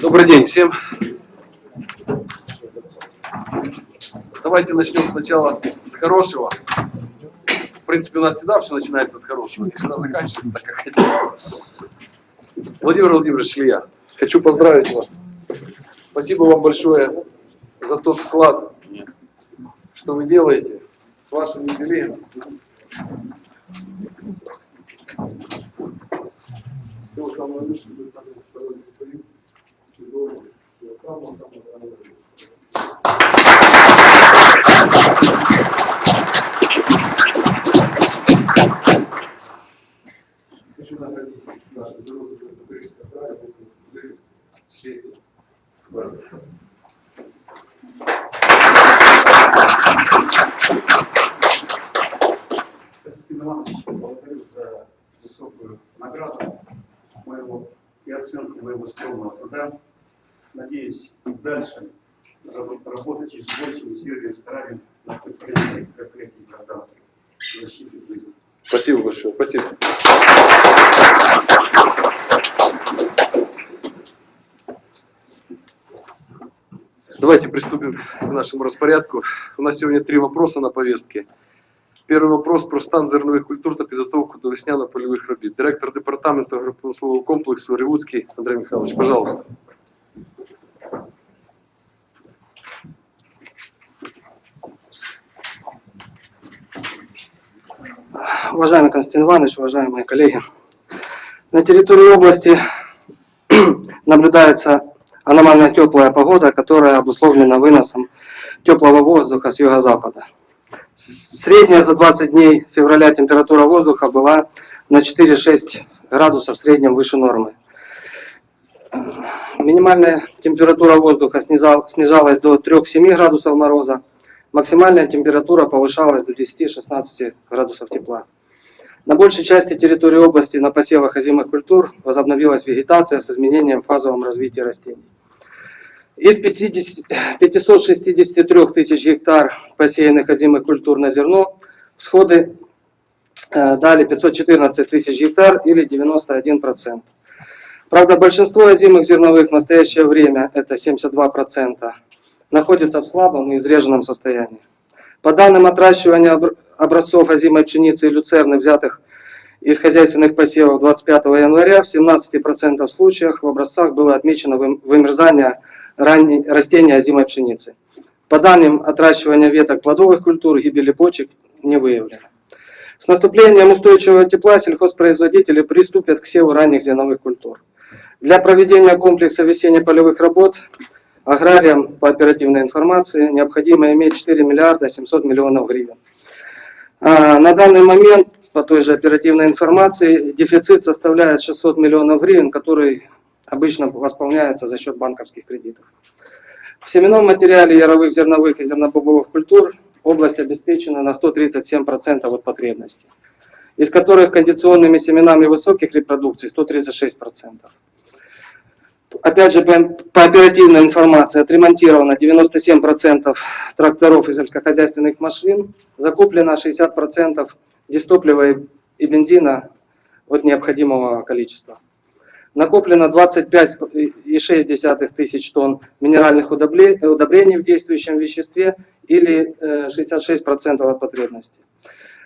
Добрый день всем. Давайте начнем сначала с хорошего. В принципе, у нас всегда все начинается с хорошего, и всегда заканчивается так, как хотим. Владимир Владимирович Илья, хочу поздравить вас. Спасибо вам большое за тот вклад, что вы делаете с вашим юбилеем. Всего самого лучшего, чтобы вы стали здоровья, здоровья, здоровья, всего самого-самого-самого лучшего. Хочу наградить наших взрослых Запорожского края, Бога служили с честью. Пожалуйста. Константин Иванович, благодарю за высокую награду моего и оценку моего скромного труда. Надеюсь, дальше раб- работать и с большим усердием, старанием на предприятии конкретной гражданской защиты жизни. Спасибо большое. Спасибо. Давайте приступим к нашему распорядку. У нас сегодня три вопроса на повестке. Первый вопрос про стан зернових культур та підготовку до весняно-польових робіт. Директор департаменту агропромислового комплексу Ревуцький Андрей Михайлович, пожалуйста. Уважаемый Константин Иванович, уважаемые коллеги, на территории области наблюдается аномально теплая погода, которая обусловлена выносом теплого воздуха с юго-запада. Средняя за 20 дней февраля температура воздуха была на 4-6 градусов в среднем выше нормы. Минимальная температура воздуха снижалась до 3-7 градусов мороза, максимальная температура повышалась до 10-16 градусов тепла. На большей части территории области на посевах озимых культур возобновилась вегетация с изменением в фазовом развитии растений. Из 50 563 тысяч гектар посеянных озимых культур на зерно всходы э, дали 514 тысяч гектар или 91%. Правда, большинство озимых зерновых в настоящее время, это 72%, находится в слабом и изреженном состоянии. По данным отращивания обр- образцов озимой пшеницы и люцерны, взятых из хозяйственных посевов 25 января, в 17% случаях в образцах было отмечено вым- вымерзание растения озимой пшеницы. По данным отращивания веток плодовых культур, гибели почек не выявлено. С наступлением устойчивого тепла сельхозпроизводители приступят к севу ранних зерновых культур. Для проведения комплекса весенне-полевых работ аграриям по оперативной информации необходимо иметь 4 миллиарда 700 миллионов гривен. А, На данный момент, по той же оперативной информации, дефицит составляет 600 миллионов гривен, который обычно восполняется за счет банковских кредитов. В семенном материале яровых зерновых и зернобобовых культур область обеспечена на 137% от потребностей, из которых кондиционными семенами высоких репродукций 136%. Опять же, по, оперативной информации отремонтировано 97% тракторов и сельскохозяйственных машин, закуплено 60% дистоплива и бензина от необходимого количества. Накоплено 25,6 тысяч тонн минеральных удобрений в действующем веществе или э, 66% от потребности.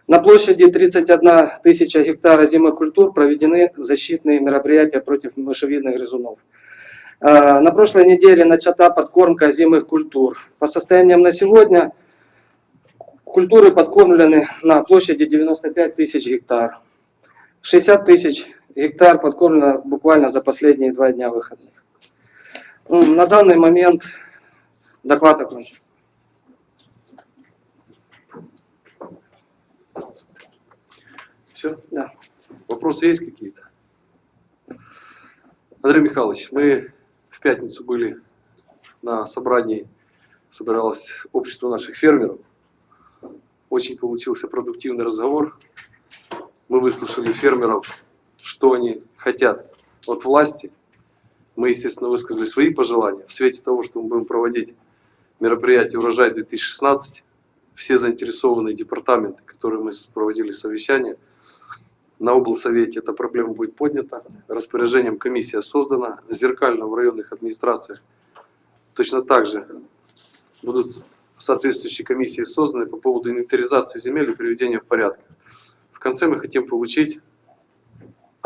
На площади 31 тысяча гектара зимых культур проведены защитные мероприятия против мышевидных грызунов. Э, На прошлой неделе начата подкормка озимых культур. По состояниям на сегодня культуры подкормлены на площади 95 тысяч гектар. 60 тысяч гектар подкормлено буквально за последние два дня выходных. Ну, На данный момент доклад окончен. Все? Да. Вопросы есть какие-то? Андрей Михайлович, мы в пятницу были на собрании, собиралось общество наших фермеров. Очень получился продуктивный разговор. Мы выслушали фермеров, что они хотят от власти. Мы, естественно, высказали свои пожелания. В свете того, что мы будем проводить мероприятие «Урожай-2016», все заинтересованные департаменты, которые мы проводили совещание, На облсовете эта проблема будет поднята. Распоряжением комиссия создана. Зеркально в районных администрациях точно так же будут соответствующие комиссии созданы по поводу инвентаризации земель и приведения в порядок. В конце мы хотим получить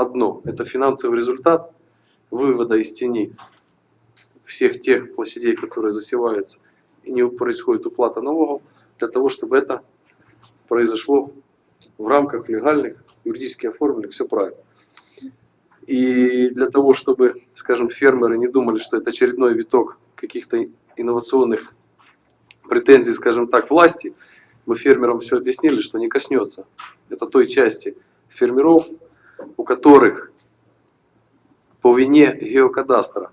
одно. Это финансовый результат вывода из тени всех тех площадей, которые засеваются, и не происходит уплата налогов, для того, чтобы это произошло в рамках легальных, юридически оформленных, все правильно. И для того, чтобы, скажем, фермеры не думали, что это очередной виток каких-то инновационных претензий, скажем так, власти, мы фермерам все объяснили, что не коснется. Это той части фермеров, у которых по вине геокадастра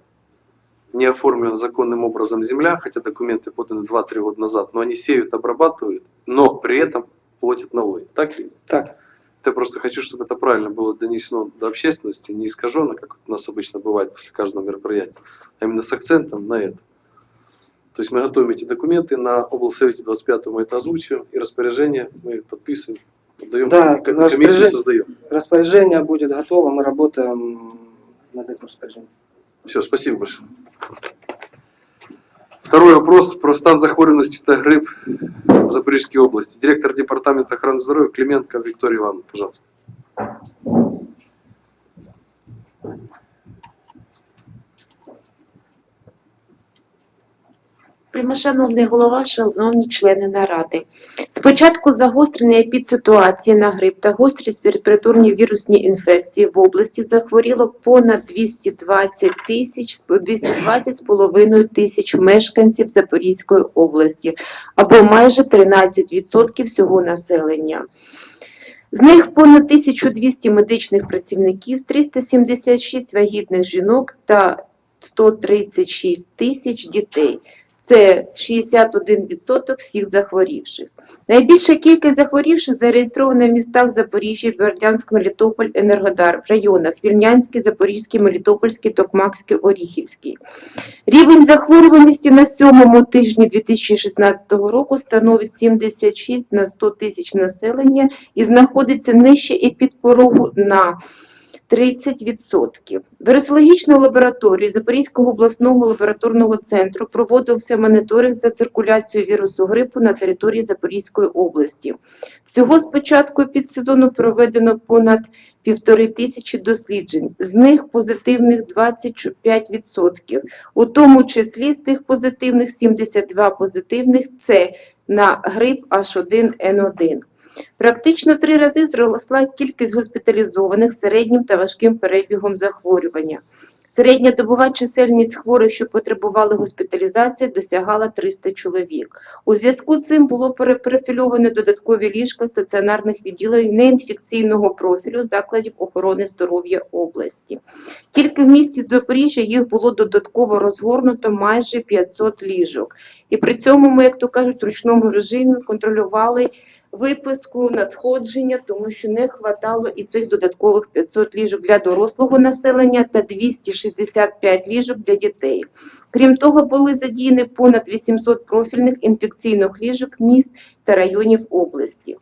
не оформлена законным образом земля, хотя документы поданы 2-3 года назад, но они сеют, обрабатывают, но при этом платят налоги. Так ли? Так, Я просто хочу, чтобы это правильно было донесено до общественности, не искаженно, как у нас обычно бывает после каждого мероприятия, а именно с акцентом на это. То есть мы готовим эти документы, на облсовете 25 мы это озвучиваем, и распоряжение мы подписываем, отдаем, Да, ко- комиссию распоряжение- создаем. распоряжение будет готово, мы работаем над этим распоряжением. Все, спасибо большое. Второй вопрос про стан захворюваності та гриб в Запорізькій області. Директор департамента охраны здоровья Клименко Виктория Ивановна, пожалуйста. Шановний голова, шановні члени наради. Спочатку загострення епідситуації на грип та гострі респіраторні вірусні інфекції в області захворіло понад 220 тисяч 220 з половиною тисяч мешканців Запорізької області, або майже 13% всього населення. З них понад 1200 медичних працівників, 376 вагітних жінок та 136 тисяч дітей. Це 61% всіх захворівших. Найбільша кількість захворівших зареєстрована в містах Запоріжжя, Бердянськ, Мелітополь, Енергодар, в районах Вільнянський, Запорізький, Мелітопольський, Токмакський, Оріхівський. Рівень захворюваності на сьомому тижні 2016 року становить 76 на 100 тисяч населення і знаходиться нижче епідпорогу на 30%. Вірусологічною лабораторією Запорізького обласного лабораторного центру проводився моніторинг за циркуляцією вірусу грипу на території Запорізької області. Всього з початку підсезону проведено понад півтори тисячі досліджень, з них позитивних 25%, у тому числі з тих позитивних 72 позитивних – це на грип H1N1. Практично три рази зросла кількість госпіталізованих середнім та важким перебігом захворювання. Середня добова чисельність хворих, що потребували госпіталізації, досягала 300 чоловік. У зв'язку з цим було перепрофільовано додаткові ліжка стаціонарних відділень неінфекційного профілю закладів охорони здоров'я області. Тільки в місті Запоріжжя їх було додатково розгорнуто майже 500 ліжок. І при цьому ми, як то кажуть, в ручному режимі контролювали виписку, надходження, тому що не хватало і цих додаткових 500 ліжок для дорослого населення та 265 ліжок для дітей. Крім того, були задіяні понад 800 профільних інфекційних ліжок міст та районів області.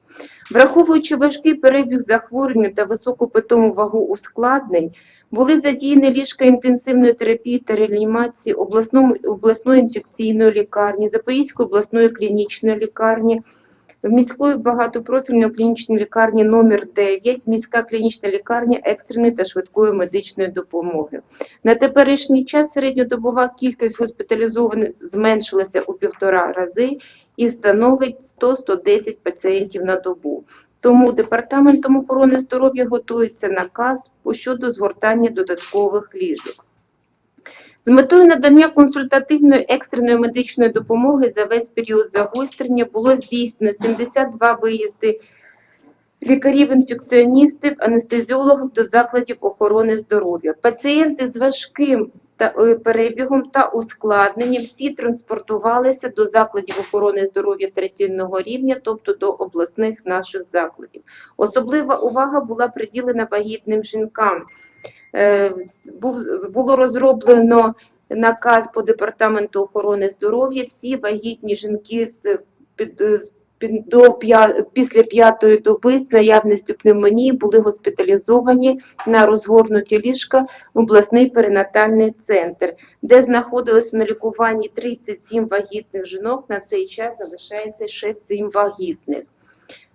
Враховуючи важкий перебіг захворювання та високу питому вагу ускладнень, були задіяні ліжка інтенсивної терапії та реанімації обласної інфекційної лікарні, Запорізької обласної клінічної лікарні, в міської багатопрофільної клінічної лікарні номер 9 міська клінічна лікарня екстреної та швидкої медичної допомоги. На теперішній час середньодобова кількість госпіталізованих зменшилася у півтора рази і становить 100-110 пацієнтів на добу. Тому Департаментом охорони здоров'я готується наказ щодо згортання додаткових ліжок. З метою надання консультативної екстреної медичної допомоги за весь період загострення було здійснено 72 виїзди лікарів-інфекціоністів, анестезіологів до закладів охорони здоров'я. Пацієнти з важким та е, перебігом та ускладненням всі транспортувалися до закладів охорони здоров'я третинного рівня, тобто до обласних наших закладів. Особлива увага була приділена вагітним жінкам. Е, був, було розроблено наказ по департаменту охорони здоров'я. Всі вагітні жінки з, під, до після п'ятої доби з наявністю пневмонії були госпіталізовані на розгорнуті ліжка в обласний перинатальний центр, де знаходилося на лікуванні 37 вагітних жінок. На цей час залишається ще 7 вагітних.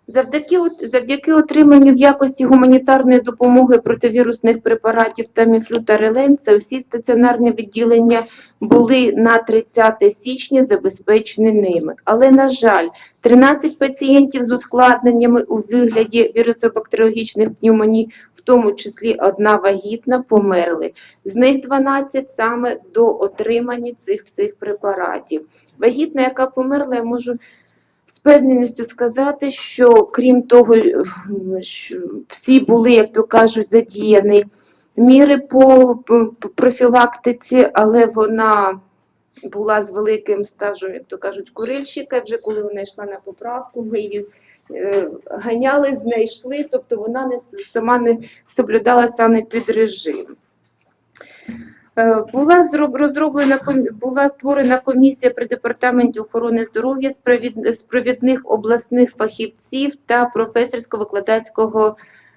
Завдяки, завдяки отриманню в якості гуманітарної допомоги противірусних препаратів Таміфлю та Реленца всі стаціонарні відділення були на 30 січня забезпечені ними. Але, на жаль, 13 пацієнтів з ускладненнями у вигляді вірусобактеріологічних пневмоній, в тому числі одна вагітна, померли. З них 12 саме до отримання цих всіх препаратів. Вагітна, яка померла, я можу з певненістю сказати, що крім того, що всі були, як то кажуть, задіяні міри по профілактиці, але вона була з великим стажем, як то кажуть, курильщика. Вже коли вона йшла на поправку, ми її е, ганяли, знайшли, тобто вона не сама не соблюдала санепідрежим. Е, Була зроб- розроблена була створена комісія при департаменті охорони здоров'я з провідних обласних фахівців та професорсько-викладацького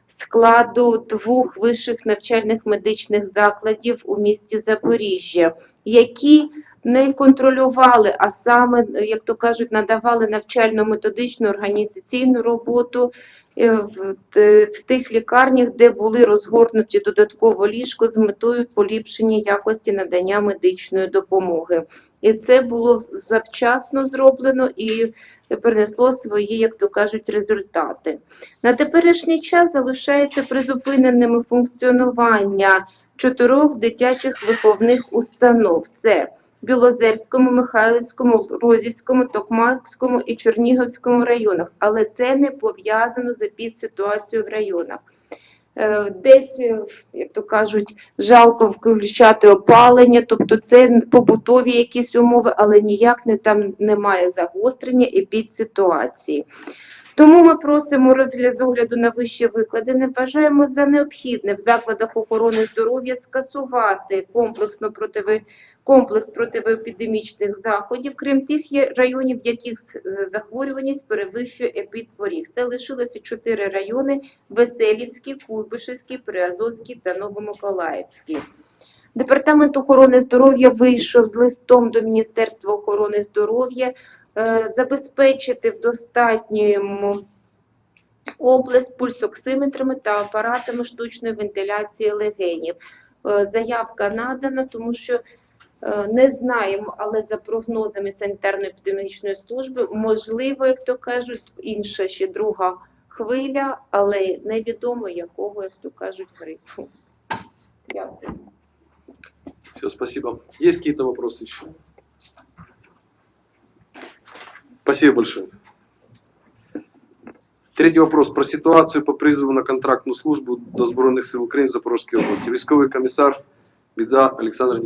складу двох вищих навчальних медичних закладів у місті Запоріжжя, які не контролювали, а саме, як то кажуть, надавали навчально-методичну організаційну роботу е, в, тих лікарнях, де були розгорнуті додатково ліжко з метою поліпшення якості надання медичної допомоги. І це було завчасно зроблено і принесло свої, як то кажуть, результати. На теперішній час залишається призупиненими функціонування чотирьох дитячих виховних установ. Це Білозерському, Михайлівському, Розівському, Токмакському і Чернігівському районах, але це не пов'язано з епідситуацією в районах. Е, Десь, е, як то кажуть, жалко включати опалення, тобто це побутові якісь умови, але ніяк не там немає загострення епідситуації. Тому ми просимо розгляд з огляду на вище викладене. Вважаємо за необхідне в закладах охорони здоров'я скасувати комплексно противи комплекс протиепідемічних заходів, крім тих районів, в яких е, захворюваність перевищує епідпоріг. Це лишилося чотири райони: Веселівський, Куйбишевський, Приазовський та Новомиколаївський. Департамент охорони здоров'я вийшов з листом до Міністерства охорони здоров'я забезпечити в достатньому область пульсоксиметрами та апаратами штучної вентиляції легенів. Е, Заявка надана, тому що е, не знаємо, але за прогнозами санітарно-епідемічної служби, можливо, як то кажуть, інша ще друга хвиля, але невідомо якого, як то кажуть, грипу. Дякую. Все, спасибо. Есть какие-то еще? Спасибо большое. Третий вопрос про ситуацию по призову на контрактную службу до Збройных сил Украины в Запорожской области. Військовый комиссар Беда Александр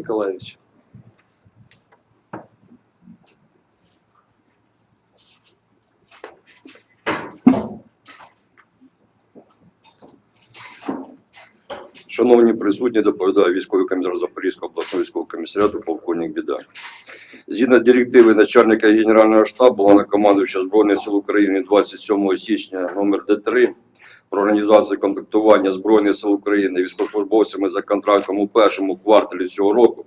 Шановні присутні, доповідає військовий комісар Запорізького обласного військового комісаріату полковник Біда. Згідно директиви начальника Генерального штабу головнокомандуюча Збройних сил України 27 січня номер Д3 про організацію комплектування Збройних сил України військовослужбовцями за контрактом у першому кварталі цього року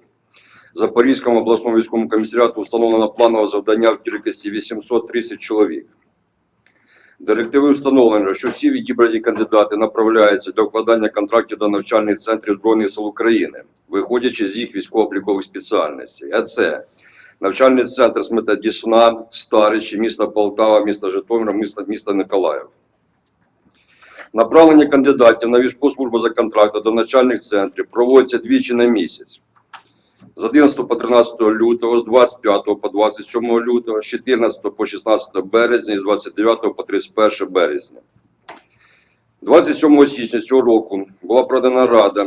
Запорізькому обласному військовому комісаріату встановлено планове завдання в кількості 830 чоловік. Директиви встановлено, що всі відібрані кандидати направляються для укладання контрактів до навчальних центрів Збройних сил України, виходячи з їх військово-облікових спеціальностей. А це навчальний центр смета Дісна, Старичі, місто Полтава, місто Житомир, місто, місто Николаїв. Направлення кандидатів на військову службу за контрактом до навчальних центрів проводяться двічі на місяць. З 11 по 13 лютого, з 25 по 27 лютого, з 14 по 16 березня з 29 по 31 березня. 27 січня цього року була продана рада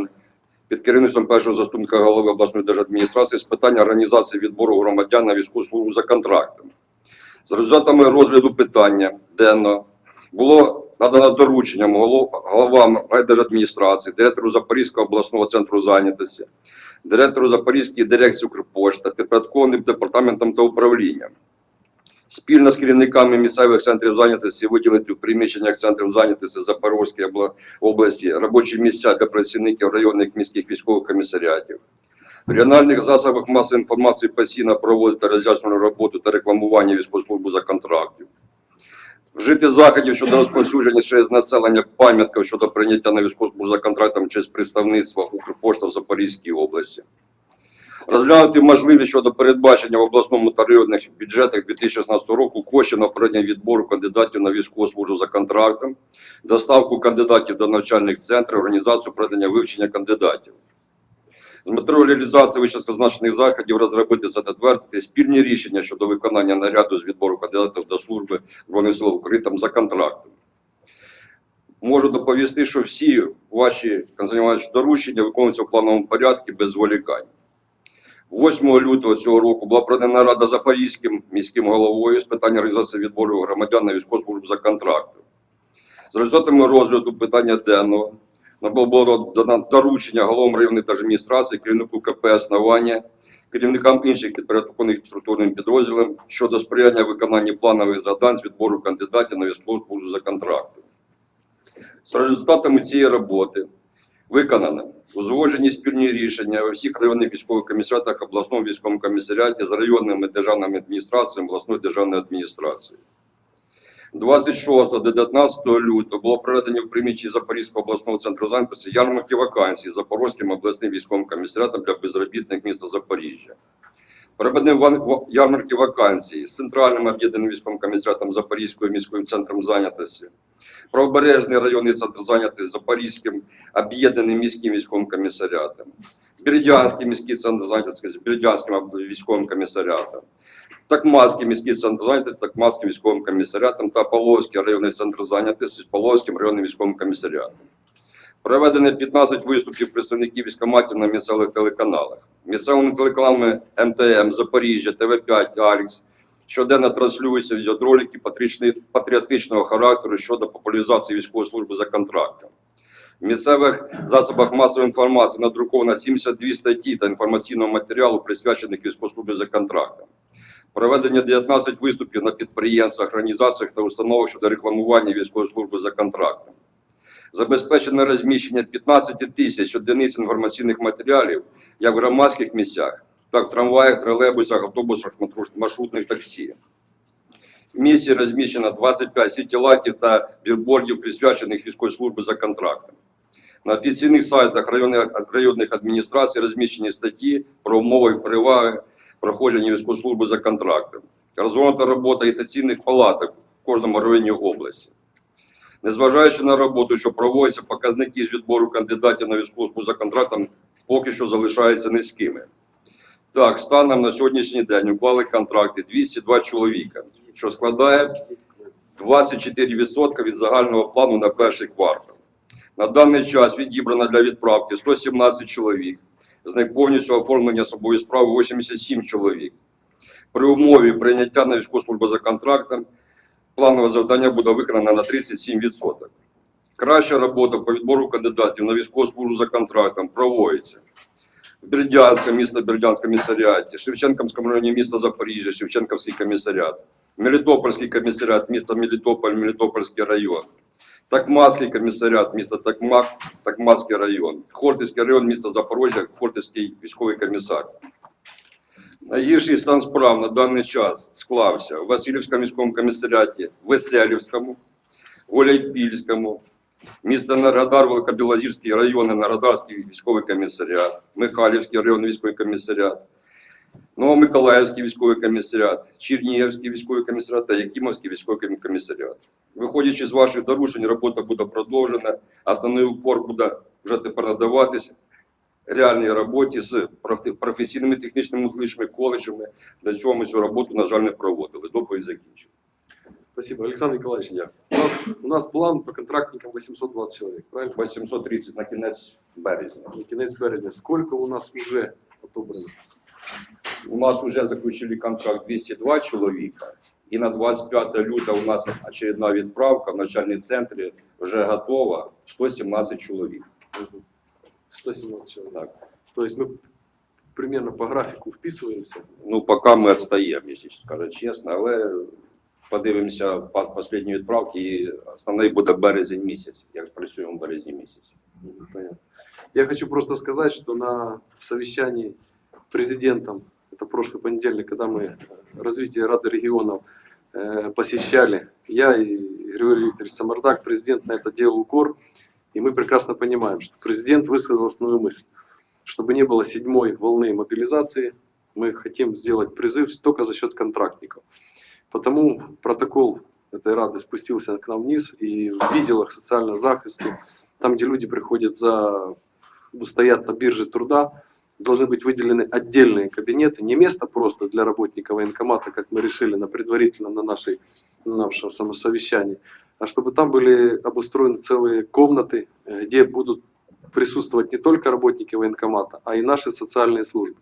під керівництвом першого заступника голови обласної держадміністрації з питань організації відбору громадян на військову службу за контрактом. За результатами розгляду питання денного було надано дорученням головам райдержадміністрації, директору Запорізького обласного центру зайнятості, директору Запорізької дирекції Укрпошта, підпорядкованим департаментом та управлінням. Спільно з керівниками місцевих центрів зайнятості виділити в приміщеннях центрів зайнятості Запорізької області робочі місця для працівників районних міських військових комісаріатів. В регіональних засобах масової інформації постійно проводити роз'яснювальну роботу та рекламування військовослужби за контрактів. Вжити заходів щодо розповсюдження через населення пам'ятків щодо прийняття на військову службу за контрактом через представництво Укрпошта в Запорізькій області. Розглянути можливість щодо передбачення в обласному та районних бюджетах 2016 року коштів на проведення відбору кандидатів на військову службу за контрактом, доставку кандидатів до навчальних центрів, організацію проведення вивчення кандидатів. З метою реалізації вищезазначених заходів розробити затвердити спільні рішення щодо виконання наряду з відбору кандидатів до служби Збройних сил України за контрактом. Можу доповісти, що всі ваші консультаційні доручення виконуються в плановому порядку без зволікань. 8 лютого цього року була проведена нарада Запорізьким міським головою з питань організації відбору громадян на військову службу за контрактом. За результатами розгляду питання денного нам було доручення головам районної держадміністрації, керівнику КП «Основання», керівникам інших підпорядкованих структурним підрозділам щодо сприяння виконанні планових завдань з відбору кандидатів на військову службу за контрактом. За результатами цієї роботи виконано узгоджені спільні рішення у всіх районних військових комісаріатах обласному військовому комісаріаті з районними державними адміністраціями обласної державної адміністрації. 26 до 19 лютого було проведено в приміщенні Запорізького обласного центру зайнятості ярмарки вакансій Запорізьким обласним військовим комісаріатом для безробітних міста Запоріжжя. Ва- ярмарки вакансій з центральним об'єднаним військовим комісаріатом Запорізькою міським центром зайнятості, Правобережний районний центр зайнятості Запорізьким об'єднаним міським військовим комісаріатом, Бердянський міський центр зайнятості Бердянським військовим комісаріатом, Такмацький міський центр зайнятості Такмацьким військовим комісаріатом та Полоський районний центр зайнятості з Полоським районним військовим комісаріатом. Проведено 15 виступів представників військоматів на місцевих телеканалах. Місцевими телеканалами МТМ, Запоріжжя, ТВ5, Алікс щоденно транслюються відеоролики патріотичного характеру щодо популяризації військової служби за контрактом. В місцевих засобах масової інформації надруковано 72 статті та інформаційного матеріалу, присвячених військовій службі за контрактом. Проведення 19 виступів на підприємствах, організаціях та установах щодо рекламування військової служби за контрактом. Забезпечено розміщення 15 тисяч одиниць інформаційних матеріалів як в громадських місцях, так в трамваях, тролейбусах, автобусах, маршрутних таксі. В місті розміщено 25 сітілатів та бірбордів, присвячених військовій службі за контрактом. На офіційних сайтах районних адміністрацій розміщені статті про умови і переваги проходження військової служби за контрактом. Розгорнута робота агітаційних палаток в кожному районі області. Незважаючи на роботу, що проводяться, показники з відбору кандидатів на військову службу за контрактом поки що залишаються низькими. Так, станом на сьогоднішній день уклали контракти 202 чоловіка, що складає 24% від загального плану на перший квартал. На даний час відібрано для відправки 117 чоловік, з них повністю оформлення особової справи 87 чоловік. При умові прийняття на військову службу за контрактом планове завдання буде виконано на 37%. Краща робота по відбору кандидатів на військову службу за контрактом проводиться в Бердянському місто Бердянському комісаріаті, Шевченківському районі міста Запоріжжя, Шевченківський комісаріат, Мелітопольський комісаріат міста Мелітополь, Мелітопольський район, Такмацький комісаріат міста Такмак, Такмацький район, Хортицький район міста Запоріжжя, Хортицький військовий комісар. Найгірший стан справ на даний час склався у Васильівському міському комісаріаті, Веселівському, Гуляйпільському, місто Енергодар, Великобілозірський район, Енергодарський військовий комісаріат, Михайлівський районний військовий комісаріат, Новомиколаївський військовий комісаріат, Чернігівський військовий комісаріат та Якимовський військовий комісаріат. Виходячи з ваших доручень, робота буде продовжена. Основний упор буде вже тепер надаватися реальній роботі з професійними технічними вищими коледжами. Для чого ми цю роботу, на жаль, не проводили. Доповідь закінчена. Спасибо. Александр Николаевич, у нас, у нас план по контрактникам 820 человек, правильно? 830 на кінець березня. На кінець березня. Сколько у нас уже отобрано? У нас вже заключили контракт 202 чоловіка, і на 25 лютого у нас очередна відправка в начальній центрі вже готова 117 чоловік. Мгм. 117 человек. Так. То есть мы примерно по графику вписываемся. Ну, поки ми відстаємо, якщо сказати чесно, але подивимося по останні відправки, і основний буде березень місяць, як працюємо в березні місяці. Понятно. Я хочу просто сказать, что на совещании президентом, это прошлый понедельник, когда мы развитие Рады регионов э, посещали, я и Григорий Викторович Самардак, президент на это делал укор, и мы прекрасно понимаем, что президент высказал основную мысль, чтобы не было седьмой волны мобилизации, мы хотим сделать призыв только за счет контрактников. Потому протокол этой Рады спустился к нам вниз, и в виделах социального захисту там, где люди приходят за, стоят на бирже труда, должны быть выделены отдельные кабинеты, не место просто для работника военкомата, как мы решили на предварительном на нашей на нашем самосовещании, а чтобы там были обустроены целые комнаты, э, где будут присутствовать не только работники военкомата, а и наши социальные службы.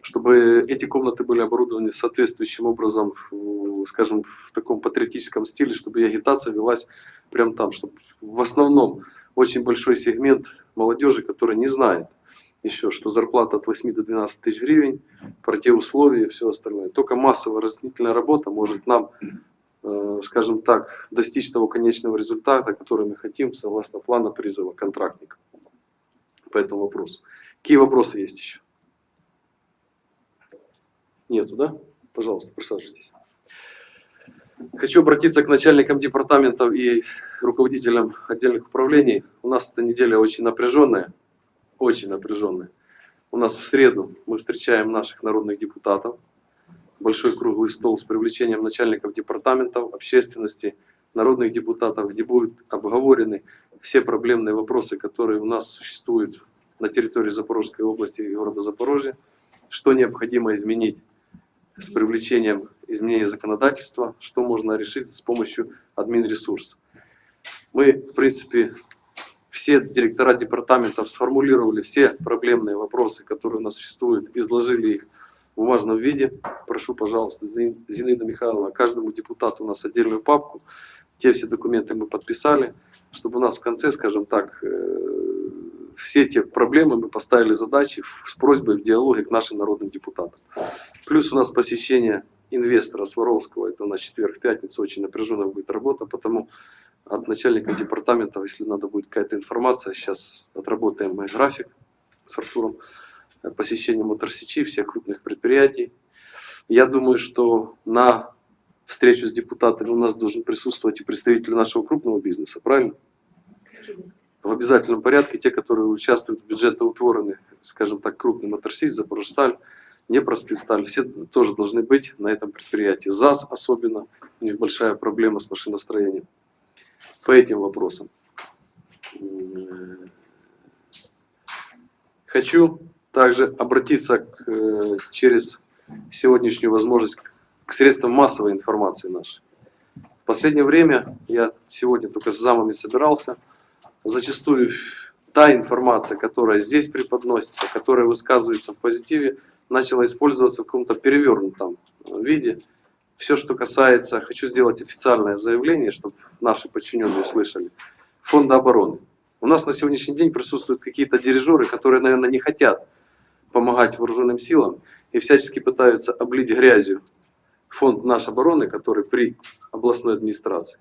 Чтобы эти комнаты были оборудованы соответствующим образом, скажем, в таком патриотическом стиле, чтобы и агитация велась прямо там, чтобы в основном очень большой сегмент молодежи, который не знает еще, что зарплата от 8 до 12 тысяч гривен, про те условия и все остальное. Только массовая разъяснительная работа может нам, э, скажем так, достичь того конечного результата, который мы хотим, согласно плана призыва контрактников по этому вопросу. Какие вопросы есть еще? Нету, да? Пожалуйста, присаживайтесь. Хочу обратиться к начальникам департаментов и руководителям отдельных управлений. У нас эта неделя очень напряженная, очень напряженная. У нас в среду мы встречаем наших народных депутатов. Большой круглый стол с привлечением начальников департаментов, общественности, народных депутатов, где будут обговорены все проблемные вопросы, которые у нас существуют на территории Запорожской области и города Запорожья, что необходимо изменить с привлечением изменения законодательства, что можно решить с помощью админресурса. Мы, в принципе, все директора департаментов сформулировали все проблемные вопросы, которые у нас существуют, изложили их в бумажном виде. Прошу, пожалуйста, Зин- Зинаида Михайловна, каждому депутату у нас отдельную папку. Те все документы мы подписали, чтобы у нас в конце, скажем так, э, все те проблемы мы поставили задачи с просьбой в диалоге к нашим народным депутатам. Плюс у нас посещение инвестора Сваровского, это у нас четверг, пятница, очень напряженная будет работа, потому от начальника департамента, если надо будет какая-то информация, сейчас отработаем мы график с Артуром, э, посещение моторсечи, всех крупных предприятий. Я думаю, что на встречу с депутатами у нас должен присутствовать и представитель нашего крупного бизнеса, правильно? В обязательном порядке те, которые участвуют в бюджетоутворенных, скажем так, крупный моторсист, Запорожсталь, Днепроспецсталь, все тоже должны быть на этом предприятии. ЗАЗ особенно, у них большая проблема с машиностроением. По этим вопросам. Хочу также обратиться к, э, через сегодняшнюю возможность к средствам массовой информации нашей. В последнее время, я сегодня только с замами собирался, зачастую та информация, которая здесь преподносится, которая высказывается в позитиве, начала использоваться в каком-то перевернутом виде. Все, что касается, хочу сделать официальное заявление, чтобы наши подчиненные слышали, Фонда обороны. У нас на сегодняшний день присутствуют какие-то дирижеры, которые, наверное, не хотят помогать вооруженным силам и всячески пытаются облить грязью фонд нашей обороны, который при областной администрации.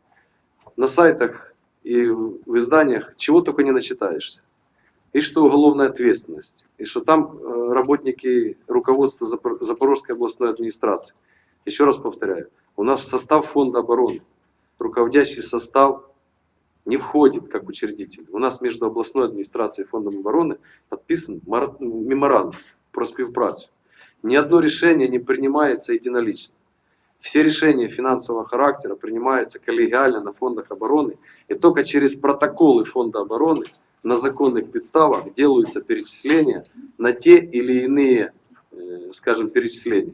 На сайтах и в изданиях чего только не начитаешься. И что уголовная ответственность, и что там э, работники руководства Запор- Запорожской областной администрации. Еще раз повторяю, у нас в состав фонда обороны руководящий состав не входит как учредитель. У нас между областной администрацией и фондом обороны подписан меморандум про співпрацю. Ни одно решение не принимается единолично. Все решения финансового характера принимаются коллегиально на фондах обороны, и только через протоколы фонда обороны на законных подставах делаются перечисления на те или иные, э, скажем, перечисления.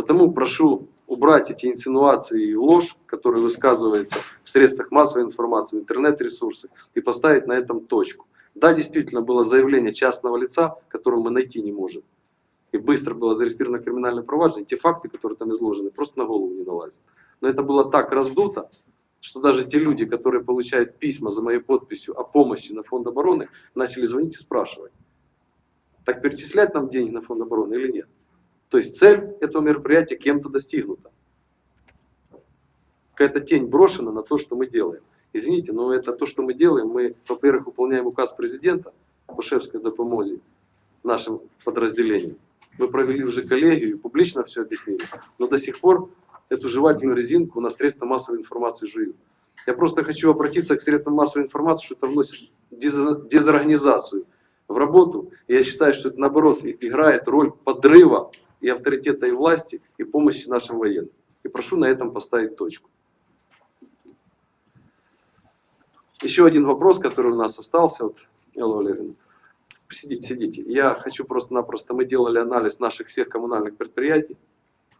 Потому прошу убрать эти инсинуации и ложь, которые высказываются в средствах массовой информации, в интернет-ресурсах, и поставить на этом точку. Да, действительно, было заявление частного лица, которого мы найти не можем. И быстро было зарегистрировано криминальное проваджение. Те факты, которые там изложены, просто на голову не налазят. Но это было так раздуто, что даже те люди, которые получают письма за моей подписью о помощи на фонд обороны, начали звонить и спрашивать, так перечислять нам деньги на фонд обороны или нет. То есть цель этого мероприятия кем-то достигнута. какая-то тень брошена на то, что мы делаем. Извините, но это то, что мы делаем. Мы, во-первых, выполняем указ президента по шефской допомозе нашим подразделениям. Мы провели уже коллегию и публично все объяснили. Но до сих пор эту жевательную резинку на средства массовой информации жуют. Я просто хочу обратиться к средствам массовой информации, что это вносит дез- дезорганизацию в работу. Я считаю, что это наоборот играет роль подрыва и авторитета и власти, и помощи нашим военным. И прошу на этом поставить точку. Еще один вопрос, который у нас остался, вот, Элла Валерьевна. Сидите, сидите. Я хочу просто-напросто, мы делали анализ наших всех коммунальных предприятий,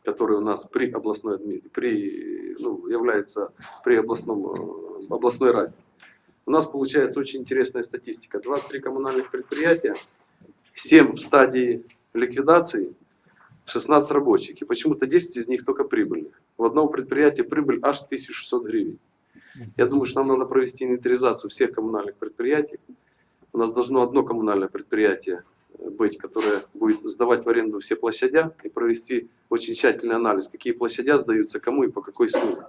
которые у нас при областной, при, ну, являются при областном, э, областной раде. У нас получается очень интересная статистика. 23 коммунальных предприятия, 7 в стадии ликвидации, 16 рабочих. И почему-то 10 из них только прибыльных. У одного предприятия прибыль аж 1600 гривен. Я думаю, что нам надо провести инвентаризацию всех коммунальных предприятий. У нас должно одно коммунальное предприятие э, быть, которое будет сдавать в аренду все площадя и провести очень тщательный анализ, какие площадя сдаются кому и по какой сумме.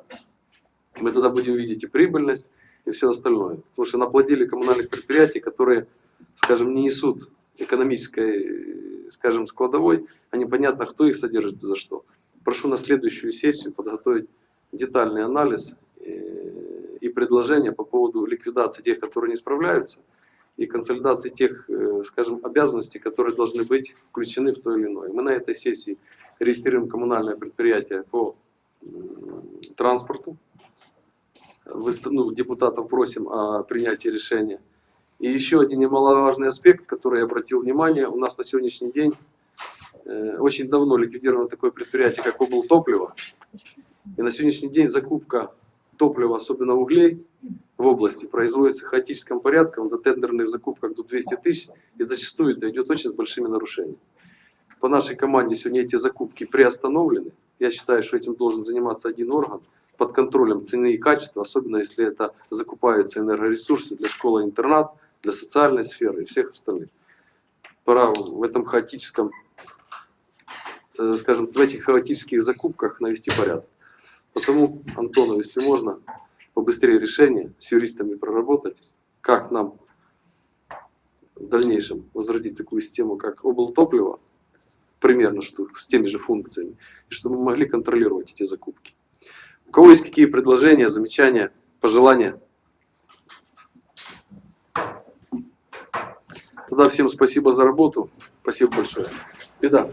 Мы тогда будем видеть и прибыльность, и все остальное. Потому что наплодили коммунальных предприятий, которые, скажем, не несут экономической, скажем, складовой, а непонятно, кто их содержит и за что. Прошу на следующую сессию подготовить детальный анализ э, и предложения по поводу ликвидации тех, которые не справляются, и консолидации тех, э, скажем, обязанностей, которые должны быть включены в то или иное. Мы на этой сессии регистрируем коммунальное предприятие по транспорту. Ну, депутатов просим о принятии решения. И еще один немаловажный аспект, который я обратил внимание, у нас на сегодняшний день э, очень давно ликвидировано такое предприятие, как облтопливо. И на сегодняшний день закупка топлива, особенно углей, в области производится хаотическим порядком, до тендерных закупках до 200 тысяч, и зачастую это идет очень с большими нарушениями. По нашей команде сегодня эти закупки приостановлены. Я считаю, что этим должен заниматься один орган под контролем цены и качества, особенно если это закупаются энергоресурсы для школы-интернат, для социальной сферы и всех остальных. Пора в этом хаотическом, э, скажем, в этих хаотических закупках навести порядок. Потому, Антону, если можно, побыстрее решение с юристами проработать, как нам в дальнейшем возродить такую систему, как облтопливо, примерно что, с теми же функциями, и чтобы мы могли контролировать эти закупки. У кого есть какие предложения, замечания, пожелания? Тогда всем спасибо за работу. Спасибо большое. Беда.